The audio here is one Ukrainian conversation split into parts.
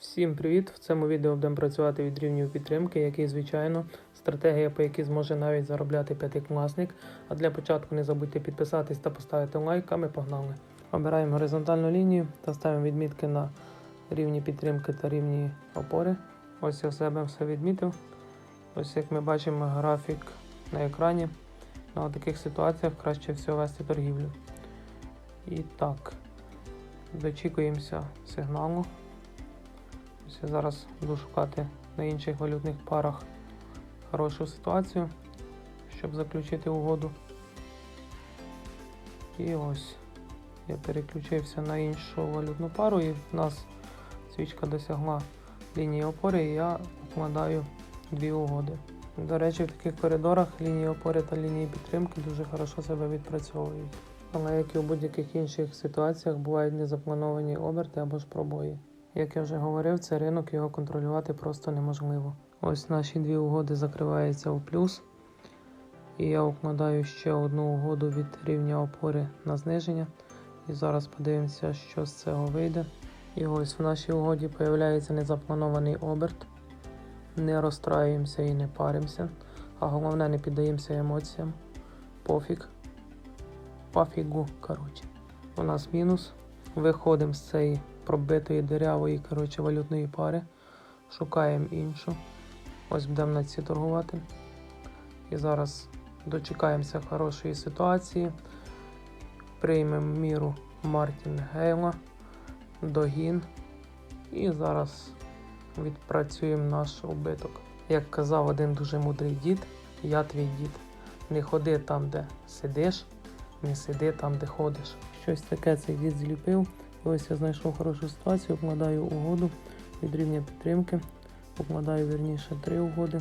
Всім привіт! В цьому відео будемо працювати від рівнів підтримки, який, звичайно, стратегія, по якій зможе навіть заробляти п'ятикласник. А для початку не забудьте підписатись та поставити лайк, а ми погнали. Обираємо горизонтальну лінію та ставимо відмітки на рівні підтримки та рівні опори. Ось я в себе все відмітив. Ось як ми бачимо графік на екрані. На таких ситуаціях краще всього вести торгівлю. І так, дочікуємося сигналу. Ось зараз буду шукати на інших валютних парах хорошу ситуацію, щоб заключити угоду. І ось я переключився на іншу валютну пару і в нас свічка досягла лінії опори і я укладаю дві угоди. До речі, в таких коридорах лінії опори та лінії підтримки дуже хорошо себе відпрацьовують. Але як і у будь-яких інших ситуаціях бувають незаплановані оберти або ж пробої. Як я вже говорив, це ринок його контролювати просто неможливо. Ось наші дві угоди закриваються у плюс. І я укладаю ще одну угоду від рівня опори на зниження. І зараз подивимося, що з цього вийде. І ось в нашій угоді появляється незапланований оберт. Не розстраюємося і не паримося. А головне, не піддаємося емоціям. Пофіг. Пофігу, коротше. У нас мінус. Виходимо з цієї пробитої дирявої коротше, валютної пари. Шукаємо іншу. Ось будемо на ці торгувати. І зараз дочекаємося хорошої ситуації. Приймемо міру Мартін Гейла, догін. І зараз відпрацюємо наш убиток. Як казав один дуже мудрий дід, я твій дід. Не ходи там, де сидиш, не сиди там, де ходиш. Щось таке цей дід зліпив. Ось я знайшов хорошу ситуацію, укладаю угоду від рівня підтримки. Укладаю вірніше три угоди.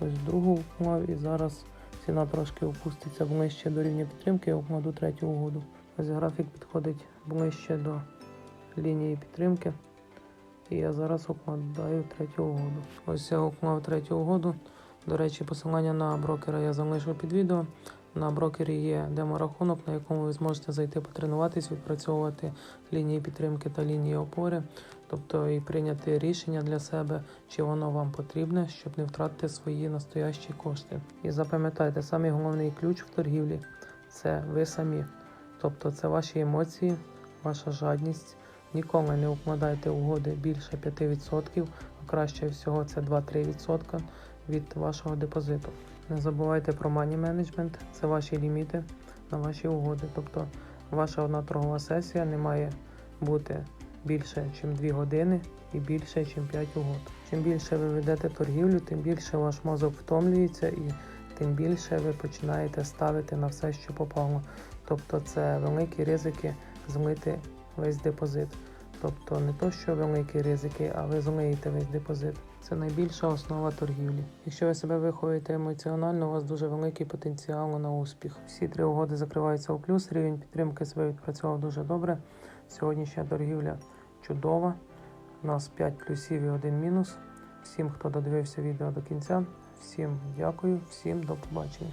Ось другу уклав і зараз ціна трошки опуститься ближче до рівня підтримки, я укладу третю угоду. Ось графік підходить ближче до лінії підтримки. І я зараз укладаю третю угоду. Ось я уклав третю угоду. До речі, посилання на брокера я залишу під відео. На брокері є деморахунок, на якому ви зможете зайти потренуватись, відпрацьовувати лінії підтримки та лінії опори, тобто і прийняти рішення для себе, чи воно вам потрібне, щоб не втратити свої настоящі кошти. І запам'ятайте, самий головний ключ в торгівлі це ви самі. Тобто це ваші емоції, ваша жадність. Ніколи не укладайте угоди більше 5%, а краще всього це 2-3% від вашого депозиту. Не забувайте про money management, це ваші ліміти на ваші угоди. Тобто ваша одна торгова сесія не має бути більше, ніж 2 години і більше, ніж 5 угод. Чим більше ви ведете торгівлю, тим більше ваш мозок втомлюється і тим більше ви починаєте ставити на все, що попало. Тобто це великі ризики змити весь депозит. Тобто не то, що великі ризики, а ви змиєте весь депозит. Це найбільша основа торгівлі. Якщо ви себе виховуєте емоціонально, у вас дуже великий потенціал на успіх. Всі три угоди закриваються у плюс. Рівень підтримки себе відпрацював дуже добре. Сьогоднішня торгівля чудова. У нас 5 плюсів і 1 мінус. Всім, хто додивився відео до кінця, всім дякую, всім до побачення.